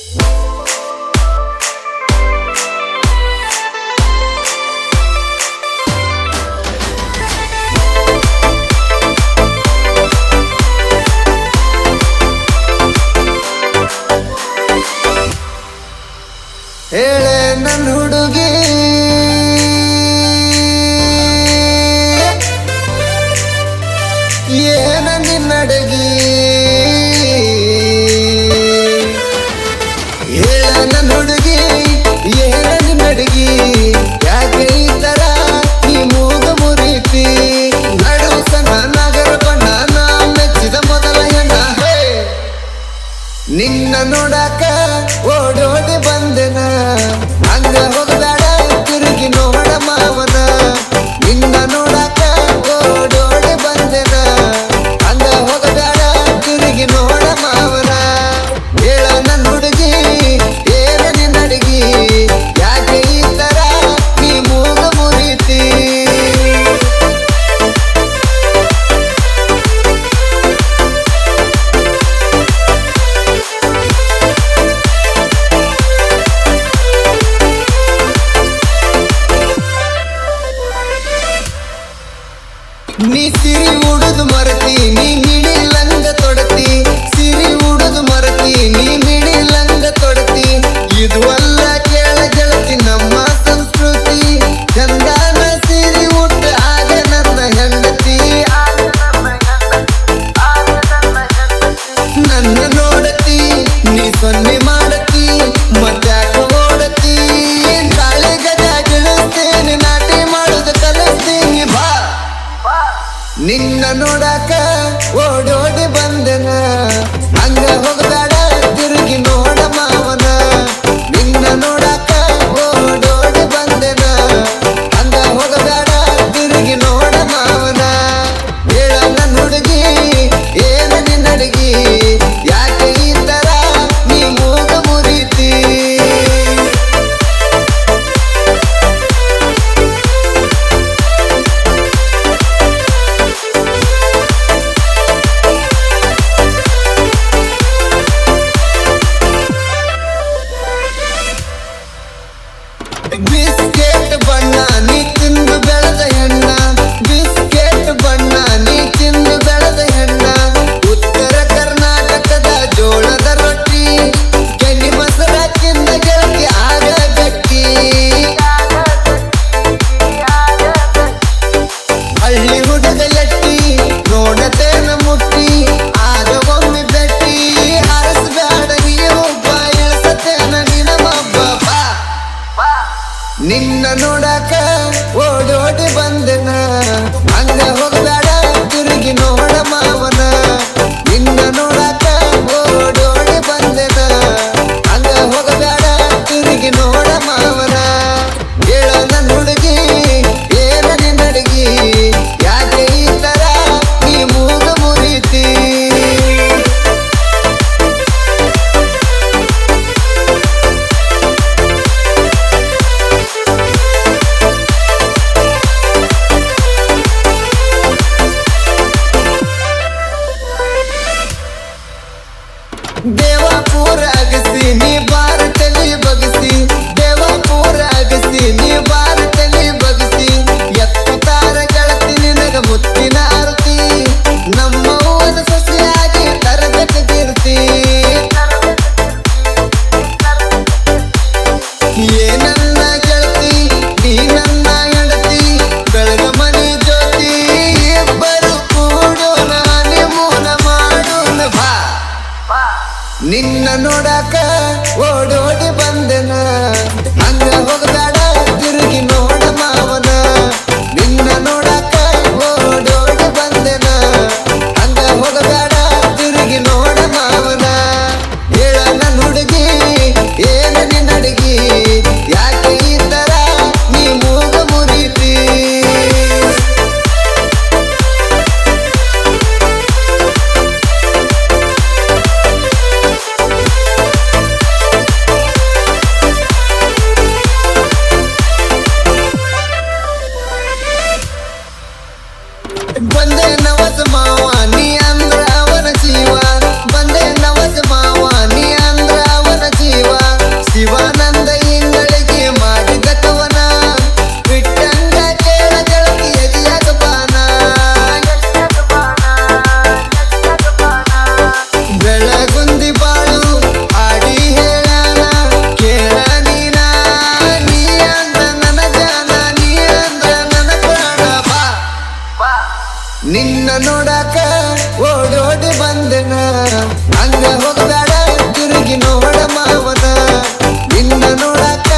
Bye. நீ சிரி உடுது மரத்தி நீ middle அங்க தொடத்தி. சிரி உடுது மரத்தி நீ மிடில் அங்க தொடத்தி. இதுவா ನಿನ್ನ ನೋಡಕ ನಿನ್ನ ನೋಡಕ ಓಡೋಡಿ ಬಂದೆನ. ಹಂಗ ಹೋಗದಾಡ ತಿರುಗಿ ನೋಡ ಮಾವನ. ನಿನ್ನ ನೋಡಾಕ ನಿನ್ನ ನೋಡಕ ಓಡೋಡಿ ಬಂದನ. ಹಂಗ ಹೋಗಬೇಡ ತಿರುಗಿ ನೋಡ ಮಾವನ. ನಿನ್ನ ನೋಡಾಕ